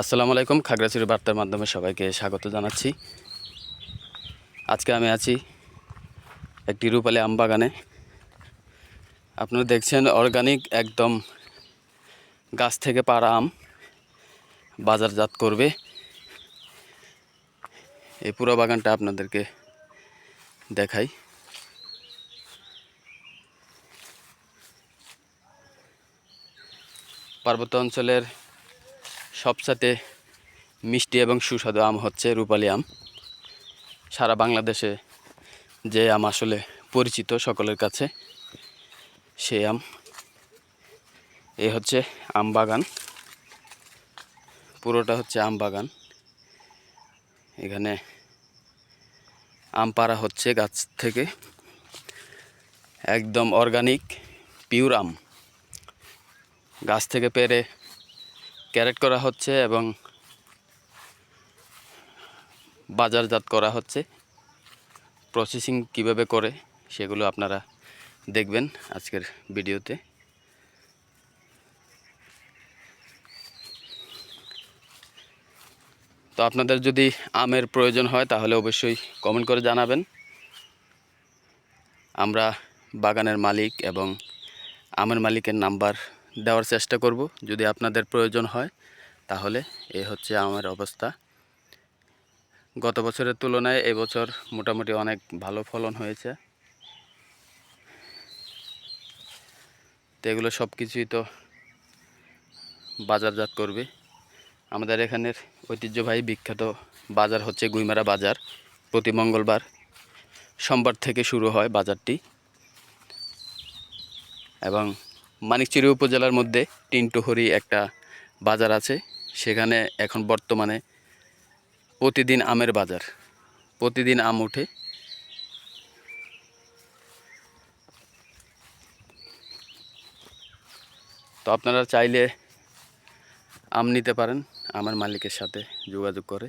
আসসালামু আলাইকুম, খাগড়াছড়ি বার্তার মাধ্যমে সবাইকে স্বাগত জানাচ্ছি। আজকে আমি আছি একটি রূপালী আম বাগানে আপনারা দেখছেন অর্গানিক একদম গাছ থেকে পাড়া আম বাজারজাত করবে। এই পুরো বাগানটা আপনাদেরকে দেখাই। পার্বত্য অঞ্চলের সবসাথে মিষ্টি এবং সুস্বাদু আম হচ্ছে রূপালী আম। সারা বাংলাদেশে যে আম আসলে পরিচিত সকলের কাছে, সেই আম। এই হচ্ছে আম বাগান। পুরোটা হচ্ছে আম বাগান। এখানে আম পাড়া হচ্ছে গাছ থেকে। একদম অর্গানিক, পিওর আম। গাছ থেকে পেরে ক্যারেট করা হচ্ছে এবং বাজারজাত করা হচ্ছে। প্রসেসিং কীভাবে করে সেগুলো আপনারা দেখবেন আজকের ভিডিওতে। তো আপনাদের যদি আমের প্রয়োজন হয় তাহলে অবশ্যই কমেন্ট করে জানাবেন। আমরা বাগানের মালিক এবং আমের মালিকের নাম্বার দেওয়ার চেষ্টা করব, যদি আপনাদের প্রয়োজন হয়। তাহলে এ হচ্ছে আমার অবস্থা। গত বছরের তুলনায় এবছর মোটামুটি অনেক ভালো ফলন হয়েছে। তো এগুলো সব কিছুই তো বাজারজাত করবে। আমাদের এখানের ঐতিহ্যবাহী বিখ্যাত বাজার হচ্ছে গুইমারা বাজার। প্রতি মঙ্গলবার সোমবার থেকে শুরু হয় বাজারটি। এবং মানিকচিরি উপজেলার মধ্যে টিনটুহরি একটা বাজার আছে। সেখানে এখন বর্তমানে প্রতিদিন আমের বাজার। প্রতিদিন আম ওঠে। তো আপনারা চাইলে আম নিতে পারেন। আমার মালিকের সাথে যোগাযোগ করে।